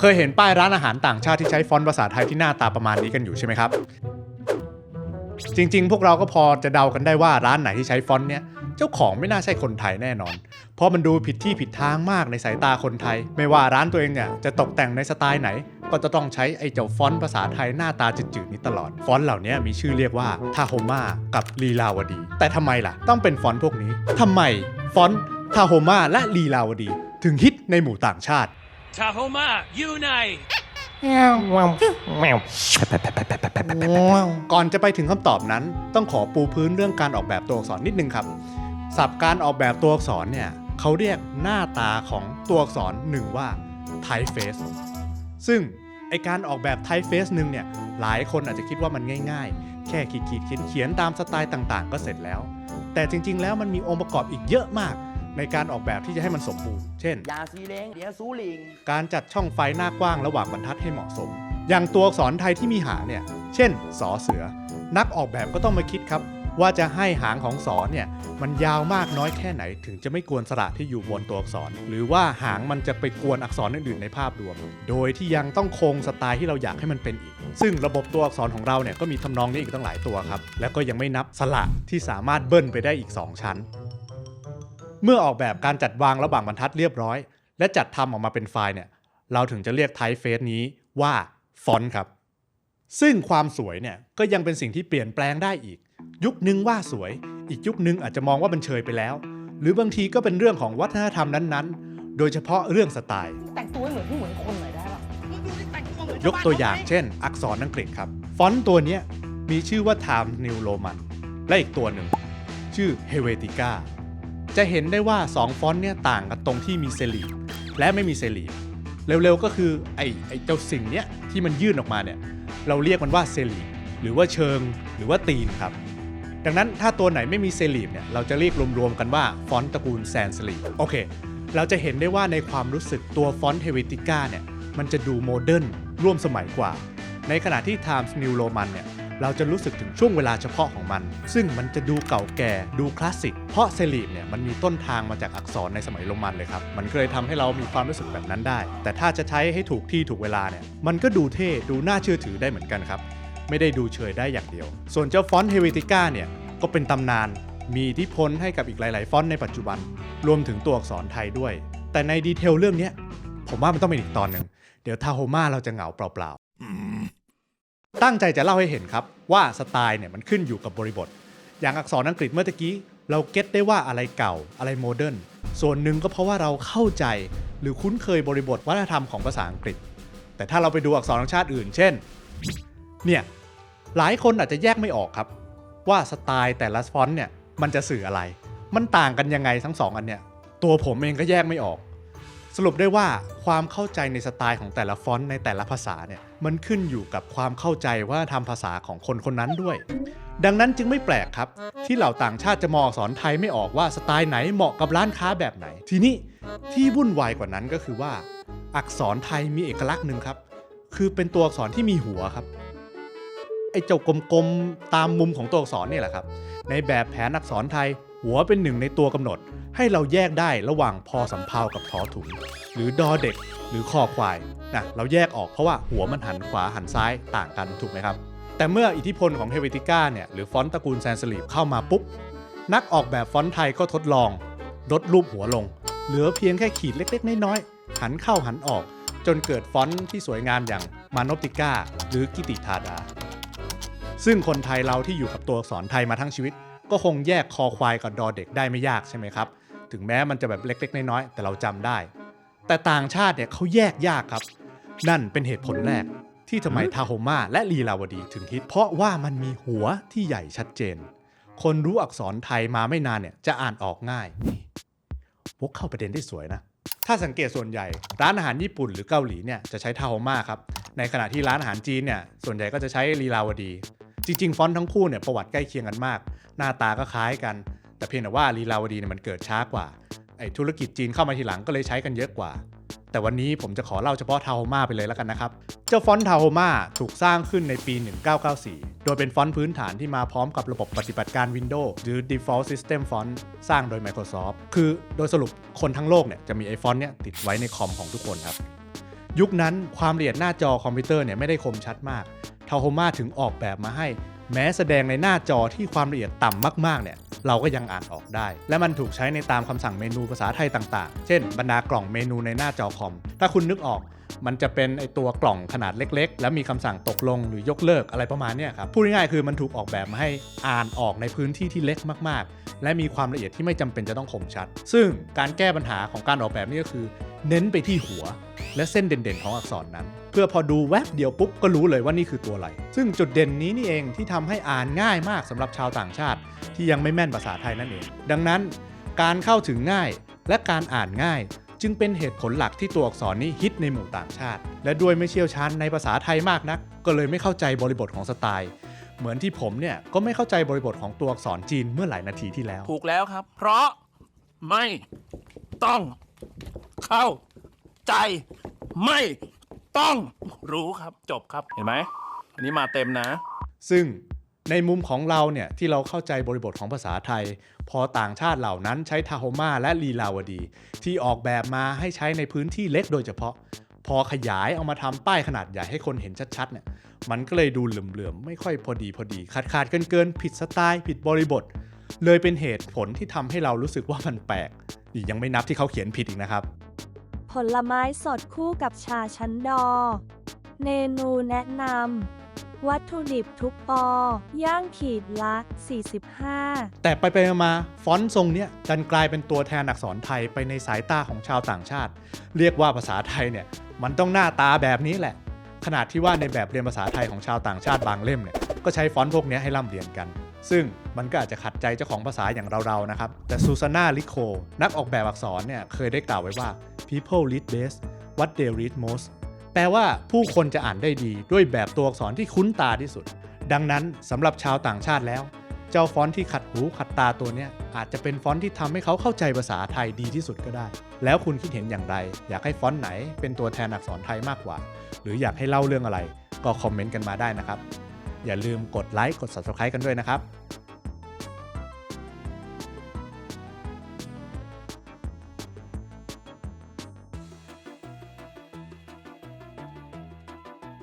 เคยเห็นป้ายร้านอาหารต่างชาติที่ใช้ฟอนต์ภาษาไทยที่หน้าตาประมาณนี้กันอยู่ใช่ไหมครับ จริงๆ พวกเราก็พอจะเดากันได้ว่าร้านไหนที่ใช้ฟอนต์เนี้ยเจ้าของไม่น่าใช่คนไทยแน่นอน เพราะมันดูผิดที่ผิดทางมากในสายตาคนไทย ไม่ว่าร้านตัวเองเนี่ยจะตกแต่งในสไตล์ไหน ก็จะต้องใช้ไอ้เจ้าฟอนต์ภาษาไทยหน้าตาจืดๆนี้ตลอด ฟอนต์เหล่านี้มีชื่อเรียกว่าทาโฮมากับลีลาวดี แต่ทำไมล่ะ ต้องเป็นฟอนต์พวกนี้ทำไมฟอนต์ทาโฮมาและลีลาวดี ถึงฮิตในหมู่ต่างชาติ Tahoma, Unai. ก่อนจะไปถึงคำตอบนั้น ต้องขอปูพื้นเรื่องการออกแบบตัวอักษรนิดนึงครับศัพท์การออกแบบตัวอักษรเนี่ยเขาเรียกหน้าตาของตัวอักษรหนึ่งว่า typeface ซึ่งไอการออกแบบ typeface หนึ่งเนี่ยหลายคนอาจจะคิดว่ามันง่ายๆ แค่ขีดขีดเขียนเขียนๆตามสไตล์ต่างๆ ก็เสร็จแล้ว แต่จริงๆแล้วมันมีองค์ประกอบอีกเยอะมาก ในการออกแบบที่จะให้มันสมบูรณ์ เช่น ยาซีเล้งเดี๋ยวซูลิง การจัดช่องไฟหน้ากว้างระหว่างบรรทัดให้เหมาะสม อย่างตัวอักษรไทยที่มีหางเนี่ย เช่น สอเสือ นักออกแบบก็ต้องมาคิดครับ ว่าจะให้หางของสอเนี่ยมันยาวมากน้อยแค่ไหน ถึงจะไม่กวนสระที่อยู่บนตัวอักษร หรือว่าหางมันจะไปกวนอักษรอื่นๆในภาพรวม โดยที่ยังต้องคงสไตล์ที่เราอยากให้มันเป็นอีก ซึ่งระบบตัวอักษรของเราเนี่ยก็มีทำนองนี้อีกตั้งหลายตัวครับ แล้วก็ยังไม่นับสระที่สามารถเบิ้ลไปได้อีกสองชั้น เมื่อออกแบบการจัดวางระหว่างบรรทัดเรียบร้อย และจัดทำออกมาเป็นไฟล์เนี่ย เราถึงจะเรียกไทป์เฟสนี้ว่าฟอนต์ครับ ซึ่งความสวยเนี่ยก็ยังเป็นสิ่งที่เปลี่ยนแปลงได้อีก ยุคนึงว่าสวย อีกยุคนึงอาจจะมองว่ามันเชยไปแล้ว หรือบางทีก็เป็นเรื่องของวัฒนธรรมนั้นๆ โดยเฉพาะเรื่องสไตล์ แต่งตัวให้เหมือนผู้เหมือนคนหน่อยได้ปะยกตัวอย่างเช่น อักษรอังกฤษครับ ฟอนต์ตัวเนี้ยมีชื่อว่า Times New Roman และอีกตัวหนึ่ง ชื่อ Helvetica จะเห็นได้ว่า 2 ฟอนต์เนี่ยต่างกันตรงที่มีเซรีฟและไม่มีเซรีฟเร็วๆก็คือไอ้ไอ้เจ้าสิ่งเนี้ยที่มันยื่นออกมาเนี่ยเราเรียกมันว่าเซรีฟหรือว่าเชิงหรือว่าตีนครับ ดังนั้นถ้าตัวไหนไม่มีเซรีฟเนี่ยเราจะเรียกรวมๆกันว่าฟอนต์ตระกูลแซนสลีฟโอเค เราจะเห็นได้ว่าในความรู้สึกตัวฟอนต์เฮเวติก้าเนี่ยมันจะดูโมเดิร์นร่วมสมัยกว่า ในขณะที่ Times New Roman เนี่ย เราจะรู้สึกถึงช่วงเวลาเฉพาะของมัน ซึ่งมันจะดูเก่าแก่ดูคลาสสิก เพราะเซรีฟเนี่ยมันมีต้นทางมาจากอักษรในสมัยโรมันเลยครับ มันก็เลยทำให้เรามีความรู้สึกแบบนั้นได้ แต่ถ้าจะใช้ให้ถูกที่ถูกเวลาเนี่ย มันก็ดูเท่ดูน่าเชื่อถือได้เหมือนกันครับ ไม่ได้ดูเฉยได้อย่างเดียว ส่วนเจ้าฟอนต์เฮเวติก้าเนี่ยก็เป็นตำนาน มีอิทธิพลให้กับอีกหลาย ๆ ฟอนต์ในปัจจุบัน รวมถึงตัวอักษรไทยด้วย แต่ในดีเทลเรื่องนี้ผมว่ามันต้องเป็นอีกตอนหนึ่ง เดี๋ยวทาโฮมาเราจะเหงาเปล่า ๆ ตั้งใจจะเล่าให้เห็นครับว่าสไตล์เนี่ยมันขึ้นอยู่กับบริบท อย่างอักษรอังกฤษเมื่อกี้ เราเก็ตได้ว่าอะไรเก่าอะไรโมเดิร์นส่วนหนึ่งก็เพราะว่าเราเข้าใจหรือคุ้นเคยบริบทวัฒนธรรมของภาษาอังกฤษ แต่ถ้าเราไปดูอักษรของชาติอื่น เช่น เนี่ย หลายคนอาจจะแยกไม่ออกครับ ว่าสไตล์แต่ละฟอนต์เนี่ยมันจะสื่ออะไร มันต่างกันยังไงทั้งสองอันเนี่ย ตัวผมเองก็แยกไม่ออก สรุปได้ว่าความเข้าใจในสไตล์ของแต่ละฟอนต์ในแต่ละภาษาเนี่ย มันขึ้นอยู่กับความเข้าใจว่าทำภาษาของคนคนนั้นด้วย ดังนั้นจึงไม่แปลกครับ ที่เหล่าต่างชาติจะมองอักษรไทยไม่ออกว่าสไตล์ไหนเหมาะกับร้านค้าแบบไหน ทีนี้ที่วุ่นวายกว่านั้นก็คือว่า อักษรไทยมีเอกลักษณ์หนึ่งครับ คือเป็นตัวอักษรที่มีหัวครับไอ้เจ้ากลมๆตามมุมของตัวอักษรเนี่ยแหละครับ ในแบบแผนอักษรไทย หัวเป็นหนึ่งในตัวกำหนด ให้เราแยกได้ระหว่างพอสำเพากับทอถุง หรือดอเด็ก หรือคอควายนะเราแยกออกเพราะว่าหัวมันหันขวาหันซ้ายต่างกันถูกไหมครับ แต่เมื่ออิทธิพลของเฮเวติก้าเนี่ยหรือฟอนต์ตระกูลแซนสลีฟเข้ามาปุ๊บ นักออกแบบฟอนต์ไทยก็ทดลองลดรูปหัวลง เหลือเพียงแค่ขีดเล็กๆ น้อยๆ หันเข้าหันออก จนเกิดฟอนต์ที่สวยงามอย่างมานอปติก้า หรือกิติธาดา ซึ่งคนไทยเราที่อยู่กับตัวอักษรไทยมาทั้งชีวิต ก็คงแยกคอควายกับดอเด็กได้ไม่ยากใช่ไหมครับ ถึงแม้มันจะแบบเล็กๆ น้อยๆ แต่เราจำได้ แต่ต่างชาติเนี่ยเขาแยกยากครับ นั่นเป็นเหตุผลแรกที่ทำไมทาโฮมาและลีลาวดีถึงฮิต เพราะว่ามันมีหัวที่ใหญ่ชัดเจน คนรู้อักษรไทยมาไม่นานเนี่ยจะอ่านออกง่ายนี่พวกเข้าประเด็นได้สวยนะ ถ้าสังเกตส่วนใหญ่ ร้านอาหารญี่ปุ่นหรือเกาหลีเนี่ยจะใช้ทาโฮมาครับ ในขณะที่ร้านอาหารจีนเนี่ยส่วนใหญ่ก็จะใช้ลีลาวดี จริงๆ ฟอนต์ทั้งคู่เนี่ยประวัติใกล้เคียงกันมาก หน้าตาก็คล้ายกัน แต่เพียงแต่ว่าลีลาวดีเนี่ยมันเกิดช้ากว่า ไอ้ธุรกิจจีนเข้ามาทีหลังก็เลยใช้กันเยอะกว่า แต่วันนี้ผมจะขอเล่าเฉพาะทาโฮมาไปเลยแล้วกันนะครับ เจ้าฟอนต์ทาโฮมาถูกสร้างขึ้นในปี 1994 โดยเป็นฟอนต์พื้นฐานที่มาพร้อมกับระบบปฏิบัติการ Windows หรือ Default System Font สร้างโดย Microsoft คือโดยสรุปคนทั้งโลกเนี่ยจะมีไอฟอนต์เนี่ยติดไว้ในคอมของทุกคนครับยุคนั้นความละเอียดหน้าจอคอมพิวเตอร์เนี่ยไม่ได้คมชัดมากทาโฮมาถึงออกแบบมาให้ แม้แสดงในหน้าจอที่ความละเอียดต่ำมากๆเนี่ย เราก็ยังอ่านออกได้ และมันถูกใช้ในตามคำสั่งเมนูภาษาไทยต่างๆ เช่น บรรดากล่องเมนูในหน้าจอคอม ถ้าคุณนึกออกมันจะเป็นไอตัวกล่องขนาดเล็ก ๆ แล้วมีคำสั่งตกลงหรือยกเลิกอะไรประมาณนี้ครับ พูดง่ายๆคือมันถูกออกแบบมาให้อ่านออกในพื้นที่ที่เล็กมากๆ และมีความละเอียดที่ไม่จำเป็นจะต้องคมชัด ซึ่งการแก้ปัญหาของการออกแบบนี้ก็คือ เน้นไปที่หัว และเส้นเด่นๆของอักษรนั้น เพื่อพอดูแวบเดียวปุ๊บก็รู้เลยว่านี่คือตัวอะไร ซึ่งจุดเด่นนี้นี่เองที่ทำให้อ่านง่ายมากสำหรับชาวต่างชาติ ที่ยังไม่แม่นภาษาไทยนั่นเอง ดังนั้น การเข้าถึงง่ายและการอ่านง่าย จึงเป็นเหตุผลหลักที่ตัวอักษรนี้ฮิตในหมู่ต่างชาติ และด้วยไม่เชี่ยวชาญในภาษาไทยมากนัก ก็เลยไม่เข้าใจบริบทของสไตล์เหมือนที่ผมเนี่ยก็ไม่เข้าใจบริบทของตัวอักษรจีนเมื่อหลายนาทีที่แล้ว ถูกแล้วครับ เพราะไม่ต้องเข้าใจ ไม่ต้องรู้ครับจบครับเห็นไหมอันนี้มาเต็มนะ ซึ่งในมุมของเราเนี่ยที่เราเข้าใจบริบทของภาษาไทย พอต่างชาติเหล่านั้นใช้ทาโฮมาและลีลาวดี ที่ออกแบบมาให้ใช้ในพื้นที่เล็กโดยเฉพาะ พอขยายเอามาทำป้ายขนาดใหญ่ให้คนเห็นชัดๆเนี่ยมันก็เลยดูเหลื่อมๆ ไม่ค่อยพอดีพอดีขาดขาดเกินเกินๆผิดสไตล์ผิดบริบท เลยเป็นเหตุผลที่ทำให้เรารู้สึกว่ามันแปลกอีกยังไม่นับที่เขาเขียนผิดอีกนะครับ ผลไม้สดคู่กับชาชั้นดอ เมนูแนะนำ วัตถุดิบทุกปอย่างขีดละ 45 แต่ไปไปมาๆฟอนต์ทรงเนี้ยดันกลายเป็นตัวแทนอักษรไทยไปในสายตาของชาวต่างชาติ เรียกว่าภาษาไทยเนี่ยมันต้องหน้าตาแบบนี้แหละ ขนาดที่ว่าในแบบเรียนภาษาไทยของชาวต่างชาติบางเล่มเนี่ยก็ใช้ฟอนต์พวกนี้ให้ร่ำเรียนกัน ซึ่งมันก็อาจจะขัดใจเจ้าของภาษาอย่างเราๆนะครับ แต่ซูซาน่าลิโคนักออกแบบอักษรเนี่ยเคยได้กล่าวไว้ว่า people read best what they read most แปลว่าผู้คนจะอ่านได้ดีด้วยแบบตัวอักษรที่คุ้นตาที่สุด ดังนั้นสำหรับชาวต่างชาติแล้ว เจ้าฟอนต์ที่ขัดหูขัดตาตัวเนี้ยอาจจะเป็นฟอนต์ที่ทำให้เขาเข้าใจภาษาไทยดีที่สุดก็ได้ แล้วคุณคิดเห็นอย่างไร อยากให้ฟอนต์ไหนเป็นตัวแทนอักษรไทยมากกว่า หรืออยากให้เล่าเรื่องอะไร ก็คอมเมนต์กันมาได้นะครับ อย่าลืมกดไลค์กด subscribe กันด้วยนะครับ